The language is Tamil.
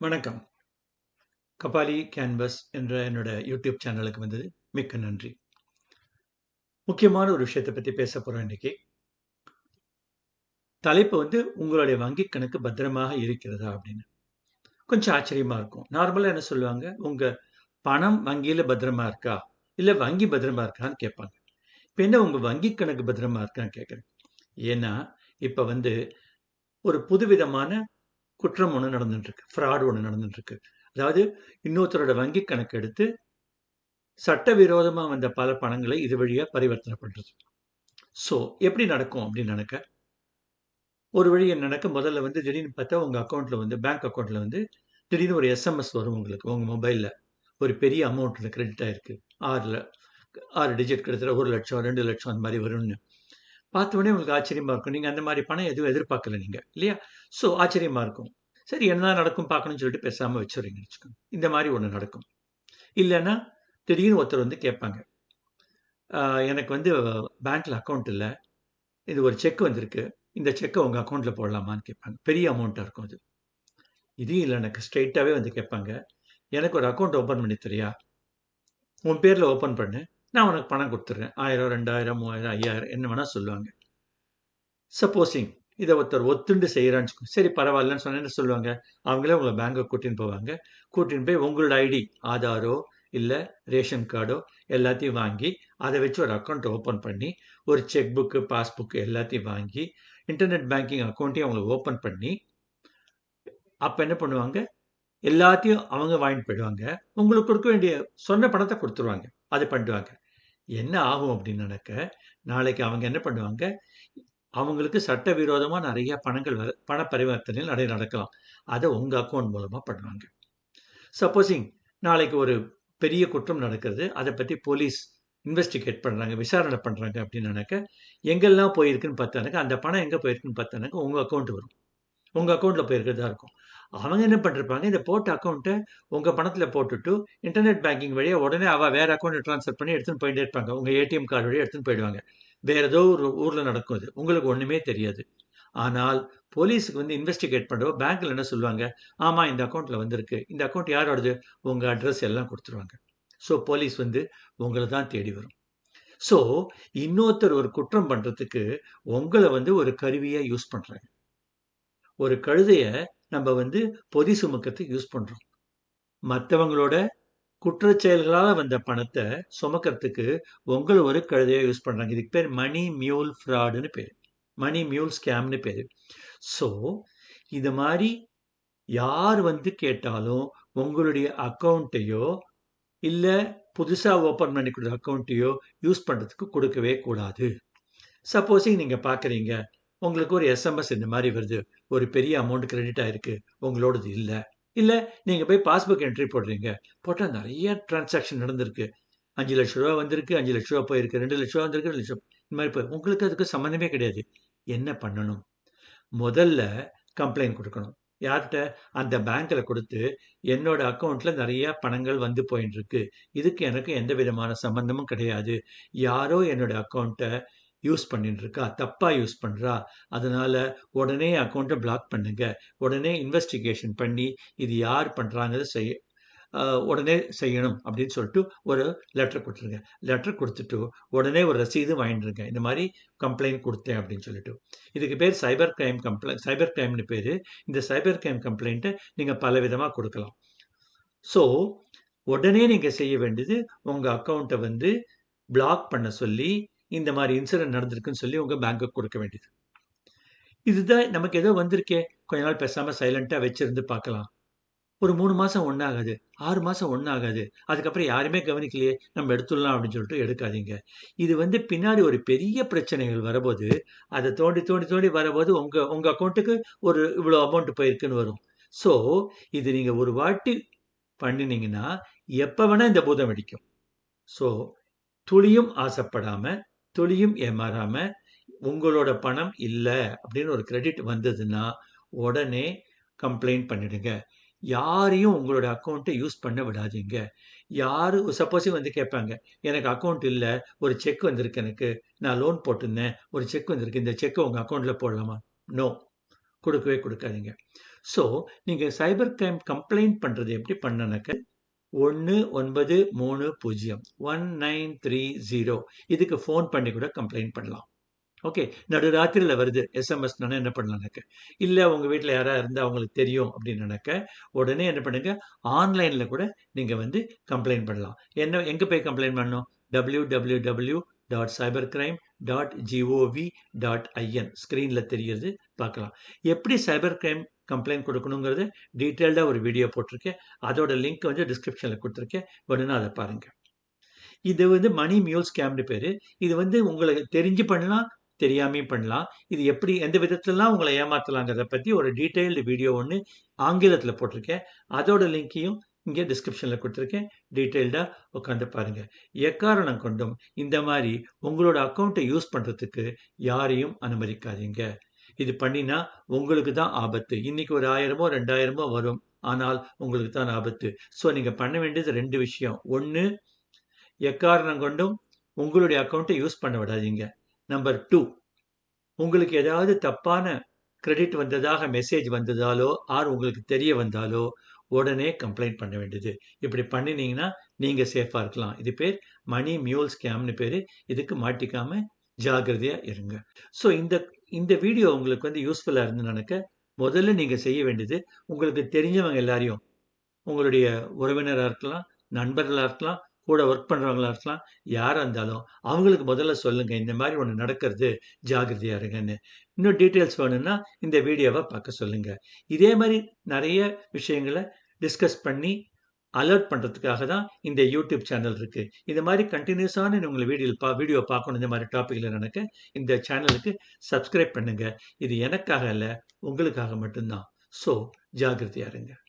வணக்கம். கபாலி கேன்வஸ் என்ற என்னோட யூடியூப் சேனலுக்கு வந்தது மிக்க நன்றி. முக்கியமான ஒரு விஷயத்தை பற்றி பேச போகிறோம் இன்னைக்கு. தலைப்பு வந்து உங்களுடைய வங்கி கணக்கு பத்திரமாக இருக்கிறதா அப்படின்னு. கொஞ்சம் ஆச்சரியமாக இருக்கும். நார்மலாக என்ன சொல்லுவாங்க, உங்கள் பணம் வங்கியில் பத்திரமா இருக்கா? இல்லை வங்கி பத்திரமா இருக்கான்னு கேட்பாங்க. இப்போ என்ன உங்கள் வங்கி கணக்கு பத்திரமா இருக்கான்னு கேட்குறேன் ஏன்னா, இப்போ வந்து ஒரு புதுவிதமான குற்றம் ஒன்று நடந்துட்டுருக்கு. ஃப்ராடு ஃப்ராட் நடந்துட்டுருக்கு. அதாவது இன்னொருத்தரோட வங்கி கணக்கு எடுத்து சட்டவிரோதமாக வந்த பல பணங்களை இது வழியாக பரிவர்த்தனை பண்ணுறது ஸோ எப்படி நடக்கும் அப்படின்னு நினைக்க? ஒரு வழி என்ன நடக்க முதல்ல வந்து திடீர்னு பார்த்தா உங்கள் அக்கௌண்ட்டில் வந்து பேங்க் அக்கௌண்ட்டில் வந்து திடீர்னு ஒரு எஸ்எம்எஸ் வரும் உங்களுக்கு உங்கள் மொபைலில் ஒரு பெரிய அமௌண்ட்டில் கிரெடிட் ஆகிருக்கு ஆறில் ஆறு டிஜிட் கிட்டத்தட்ட 1,00,000 2,00,000 அந்த மாதிரி வரும்னு. பார்த்த உடனே உங்களுக்கு ஆச்சரியமாக இருக்கும். நீங்கள் அந்த மாதிரி பணம் எதுவும் எதிர்பார்க்கல நீங்கள் இல்லையா? ஸோ ஆச்சரியமாக இருக்கும். சரி என்ன நடக்கும் பார்க்கணும்னு சொல்லிட்டு பேசாமல் வச்சுர்றீங்கன்னு வச்சுக்கோங்க. இந்த மாதிரி ஒன்று நடக்கும். இல்லைன்னா திடீர்னு ஒருத்தர் வந்து கேட்பாங்க. எனக்கு வந்து பேங்க்கில் அக்கௌண்ட் இல்லை இது ஒரு செக் வந்திருக்கு. இந்த செக்கை உங்கள் அக்கௌண்ட்டில் போடலாமான்னு கேட்பாங்க. பெரிய அமௌண்ட்டாக இருக்கும் அது. இதையும் இல்லை எனக்கு ஸ்ட்ரெயிட்டாகவே வந்து கேட்பாங்க. எனக்கு ஒரு அக்கௌண்ட் ஓப்பன் பண்ணி தரியா? உன் பேரில் ஓப்பன் பண்ணு. நான் உனக்கு பணம் குடுத்துர்றேன். 1000, 2000, 3000, 5000 என்ன வேணால் சொல்லுவாங்க. சப்போஸிங் இதை ஒருத்தர் ஒத்துண்டு செய்கிறான்னு சரி பரவாயில்லன்னு சொன்னால் என்ன சொல்லுவாங்க? அவங்களே உங்களை பேங்க்குக்கு கூட்டின்னு போவாங்க. கூட்டின்னு போய் உங்களோட ஐடி ஆதாரோ, இல்லை ரேஷன் கார்டோ எல்லாத்தையும் வாங்கி, அதை வச்சு ஒரு அக்கௌண்ட் ஓப்பன் பண்ணி, ஒரு செக் புக்கு பாஸ்புக்கு எல்லாத்தையும் வாங்கி, இன்டர்நெட் பேங்கிங் அக்கௌண்ட்டையும் அவங்களை ஓப்பன் பண்ணி, அப்போ என்ன பண்ணுவாங்க? எல்லாத்தையும் அவங்க வாங்கிட்டு போயிடுவாங்க. உங்களுக்கு கொடுக்க வேண்டிய சொன்ன பணத்தை கொடுத்துருவாங்க அது பண்ணிடுவாங்க. என்ன ஆகும் அப்படின்னு நடக்க, நாளைக்கு அவங்க என்ன பண்ணுவாங்க? அவங்களுக்கு சட்டவிரோதமாக நிறைய பணங்கள் வ பண பரிவர்த்தனைகள் நிறைய நடக்கலாம். அதை உங்கள் அக்கௌண்ட் மூலமாக பண்ணுவாங்க. சப்போஸிங் நாளைக்கு ஒரு பெரிய குற்றம் நடக்கிறது. அதை பற்றி போலீஸ் இன்வெஸ்டிகேட் பண்ணுறாங்க விசாரணை பண்ணுறாங்க அப்படின்னு நினைக்க எங்கெல்லாம் போயிருக்குன்னு பார்த்தானாக்க, அந்த பணம் எங்கே போயிருக்குன்னு பார்த்தானாக்க, உங்கள் அக்கௌண்ட் வரும். உங்கள் அக்கௌண்ட்டில் போயிருக்கிறதா இருக்கும். அவங்க என்ன பண்ணிருப்பாங்க, இந்த போட்ட அக்கௌண்ட்டை உங்கள் பணத்தில் போட்டுட்டு, இன்டர்நெட் பேங்கிங் வழியாக உடனே அவள் வேறு அக்கௌண்ட்டை ட்ரான்ஸ்ஃபர் பண்ணி எடுத்துன்னு போயிட்டே இருப்பாங்க. உங்கள் ஏடிஎம் கார்டு வழியாக எடுத்துன்னு போயிடுவாங்க. வேறு ஏதோ ஒரு ஊரில் நடக்கும் அது. உங்களுக்கு ஒன்றுமே தெரியாது. ஆனால் போலீஸுக்கு வந்து இன்வெஸ்டிகேட் பண்றப்போ பேங்க்ல என்ன சொல்லுவாங்க, ஆமாம் இந்த அக்கௌண்ட்டில் வந்திருக்கு. இந்த அக்கௌண்ட் யாரோடது? உங்கள் அட்ரஸ் எல்லாம் கொடுத்துருவாங்க ஸோ போலீஸ் வந்து உங்களை தான் தேடி வரும். ஸோ இன்னொருத்தர் ஒரு குற்றம் பண்ணுறதுக்கு உங்களை வந்து ஒரு கருவியாக யூஸ் பண்ணுறாங்க ஒரு கழுதையை நம்ம வந்து பொதி சுமக்கிறதுக்கு யூஸ் பண்ணுறோம் மற்றவங்களோட குற்றச்செயல்களால் வந்த பணத்தை சுமக்கிறதுக்கு உங்களை ஒரு கழுதையாக யூஸ் பண்ணுறாங்க இதுக்கு பேர் மணி மியூல் ஃப்ராடுன்னு பேர் மணி மியூல் ஸ்கேம்னு பேர் ஸோ இது மாதிரி யார் வந்து கேட்டாலும் உங்களுடைய அக்கௌண்ட்டையோ இல்லை புதுசாக ஓப்பன் பண்ணி கொடுத்த அக்கௌண்ட்டையோ யூஸ் பண்ணுறதுக்கு கொடுக்கவே கூடாது. சப்போஸிங் நீங்கள் பார்க்குறீங்க. உங்களுக்கு ஒரு எஸ்எம்எஸ் இந்த மாதிரி வருது. ஒரு பெரிய அமௌண்ட் கிரெடிட் ஆகிருக்கு உங்களோடது இல்லை இல்லை நீங்கள் போய் பாஸ்புக் என்ட்ரி போடுறீங்க. போட்டால் நிறைய டிரான்சாக்ஷன் நடந்திருக்கு. ரூ. 5,00,000 வந்திருக்கு. அஞ்சு லட்ச ரூபா போயிருக்கு. ரெண்டு லட்ச ரூபா வந்திருக்கு. 2,00,000 இந்த மாதிரி போய் உங்களுக்கு அதுக்கு சம்மந்தமே கிடையாது. என்ன பண்ணணும்? முதல்ல கம்ப்ளைண்ட் கொடுக்கணும் யார்கிட்ட அந்த பேங்க்கில் கொடுத்து என்னோட அக்கௌண்ட்டில் நிறையா பணங்கள் வந்து போயின்னு இருக்கு. இதுக்கு எனக்கு எந்த விதமான சம்மந்தமும் கிடையாது. யாரோ என்னோட அக்கௌண்ட்டை யூஸ் பண்ணிட்டுருக்கா தப்பாக யூஸ் பண்ணுறா அதனால் உடனே அக்கௌண்ட்டை பிளாக் பண்ணுங்கள் உடனே இன்வெஸ்டிகேஷன் பண்ணி இது யார் பண்ணுறாங்கிறத செய் உடனே செய்யணும் அப்படின்னு சொல்லிட்டு ஒரு லெட்டர் கொடுத்துருங்க. லெட்டர் கொடுத்துட்டு உடனே ஒரு ரசீது வாங்கிட்டுருங்க. இந்த மாதிரி கம்ப்ளைண்ட் கொடுத்தேன் அப்படின்னு சொல்லிட்டு. இதுக்கு பேர் சைபர் கிரைம் கம்ப்ளை சைபர் கிரைம்னு பேர். இந்த சைபர் கிரைம் நீங்கள் பல விதமாக கொடுக்கலாம். ஸோ உடனே நீங்கள் செய்ய வேண்டியது உங்கள் அக்கௌண்ட்டை வந்து பிளாக் பண்ண சொல்லி, இந்த மாதிரி இன்சிடென்ட் நடந்திருக்குன்னு சொல்லி உங்கள் பேங்க்குக்கு கொடுக்க வேண்டியது. இதுதான் நமக்கு ஏதோ வந்திருக்கே. கொஞ்ச நாள் பேசாமல் சைலண்ட்டாக வச்சிருந்து பார்க்கலாம். ஒரு 3 மாசம் ஒண்ணும் ஆகாது. 6 மாசம் ஒண்ணும் ஆகாது. அதுக்கப்புறம் யாருமே கவனிக்கலையே, நம்ம எடுத்துடலாம் அப்படின்னு சொல்லிட்டு எடுக்காதீங்க. இது வந்து பின்னாடி ஒரு பெரிய பிரச்சனைகள் வரும்போது அதை தோண்டி, தோண்டி, தோண்டி வரம்போது உங்கள் உங்கள் அக்கௌண்ட்டுக்கு ஒரு இவ்வளோ அமௌண்ட் போயிருக்குன்னு வரும். ஸோ இது நீங்கள் ஒரு வாட்டி பண்ணினீங்கன்னா, எப்போ வேணால் இந்த பூதம் வெடிக்கும். ஸோ துளியும் ஆசைப்படாமல் துளியும் ஏமாறாமல் உங்களோட பணம் இல்லை அப்படின்னு ஒரு கிரெடிட் வந்ததுன்னா, உடனே கம்ப்ளைண்ட் பண்ணிடுங்க. யாரையும் உங்களோட அக்கௌண்ட்டை யூஸ் பண்ண விடாதீங்க. யார் சப்போஸும் வந்து கேட்பாங்க. எனக்கு அக்கௌண்ட் இல்லை ஒரு செக் வந்திருக்கு எனக்கு. நான் லோன் போட்டிருந்தேன். ஒரு செக் வந்திருக்கு. இந்த செக்கை உங்கள் அக்கௌண்ட்டில் போடலாமா? நோ. கொடுக்கவே கொடுக்காதீங்க ஸோ நீங்கள் சைபர் கிரைம் கம்ப்ளைண்ட் பண்ணுறது எப்படி பண்ணனாக்க ஒன்று ஒன்பது மூணு பூஜ்ஜியம். One nine three zero. இதுக்கு ஃபோன் பண்ணி கூட கம்ப்ளைண்ட் பண்ணலாம். ஓகே. நடுராத்திரியில் வருது. எஸ்எம்எஸ் என்ன பண்ணலாம்னாக்க இல்லை உங்கள் வீட்டில் யாராக இருந்தால் அவங்களுக்கு தெரியும் அப்படின்னு நினைக்க உடனே என்ன பண்ணுங்க? ஆன்லைனில் கூட நீங்கள் வந்து கம்ப்ளைண்ட் பண்ணலாம். என்ன எங்கே போய் கம்ப்ளைண்ட் பண்ணணும்? W W W dot cyber crime dot G O V dot I N ஸ்க்ரீனில் தெரியுது பார்க்கலாம். எப்படி சைபர் கிரைம் கம்ப்ளைண்ட் கொடுக்கணுங்கிறது டீட்டெயில்டாக ஒரு வீடியோ போட்டிருக்கேன். அதோட லிங்க் வந்து டிஸ்கிரிப்ஷனில் கொடுத்துருக்கேன். வேணும்னா அதை பாருங்கள் இது வந்து மணி மியூல் ஸ்கேம்னு பேர். இது வந்து உங்களுக்கு தெரிஞ்சு பண்ணலாம் தெரியாமையும் பண்ணலாம். இது எப்படி எந்த விதத்துலலாம் உங்களை ஏமாற்றலாங்கிறத பற்றி ஒரு டீட்டெயில்டு வீடியோ ஒன்று ஆங்கிலத்தில் போட்டிருக்கேன். அதோட லிங்க்கையும் இங்கே டிஸ்கிரிப்ஷனில் கொடுத்துருக்கேன். டீட்டெயில்டாக உட்காந்து பாருங்கள் எக்காரணம் கொண்டும் இந்த மாதிரி உங்களோட அக்கௌண்ட்டை யூஸ் பண்ணுறதுக்கு யாரையும் அனுமதிக்காதீங்க. இது பண்ணினா உங்களுக்கு தான் ஆபத்து. இன்னைக்கு ஒரு ஆயிரமோ ரெண்டாயிரமோ வரும். ஆனால் உங்களுக்கு தான் ஆபத்து. ஸோ நீங்கள் பண்ண வேண்டியது ரெண்டு விஷயம். ஒன்று எக்காரணம் கொண்டும் உங்களுடைய அக்கௌண்ட்டை யூஸ் பண்ண விடாதீங்க. நம்பர் டூ உங்களுக்கு ஏதாவது தப்பான கிரெடிட் வந்ததாக மெசேஜ் வந்ததாலோ ஆர் உங்களுக்கு தெரிய வந்தாலோ உடனே கம்ப்ளைண்ட் பண்ண வேண்டியது. இப்படி பண்ணினீங்கன்னா நீங்கள் சேஃபாக இருக்கலாம். இது பேர் மணி மியூல் ஸ்கேம்னு பேர். இதுக்கு மாட்டிக்காமல் ஜாகிரதையாக இருங்க. ஸோ இந்த இந்த வீடியோ உங்களுக்கு வந்து யூஸ்ஃபுல்லாக இருந்து நினைக்க முதல்ல நீங்கள் செய்ய வேண்டியது உங்களுக்கு தெரிஞ்சவங்க எல்லாரையும் உங்களுடைய உறவினராக இருக்கலாம் நண்பர்களாக இருக்கலாம் கூட ஒர்க் பண்ணுறவங்களா இருக்கலாம் யாராக இருந்தாலும் அவங்களுக்கு முதல்ல சொல்லுங்கள் இந்த மாதிரி ஒன்று நடக்கிறது ஜாகிரதையாக இருங்கன்னு. இன்னும் டீட்டெயில்ஸ் வேணும்னா இந்த வீடியோவை பார்க்க சொல்லுங்கள் இதே மாதிரி நிறைய விஷயங்களை டிஸ்கஸ் பண்ணி அலர்ட் பண்ணுறதுக்காக தான் இந்த யூடியூப் சேனல் இருக்குது இந்த மாதிரி கண்டினியூஸான உங்களை வீடியோ பா வீடியோ பார்க்கணும் இந்த மாதிரி டாப்பிக்கில் நடக்க இந்த சேனலுக்கு சப்ஸ்கிரைப் பண்ணுங்கள் இது எனக்காக இல்லை உங்களுக்காக மட்டும்தான். ஸோ ஜாகிரதையாக இருங்க.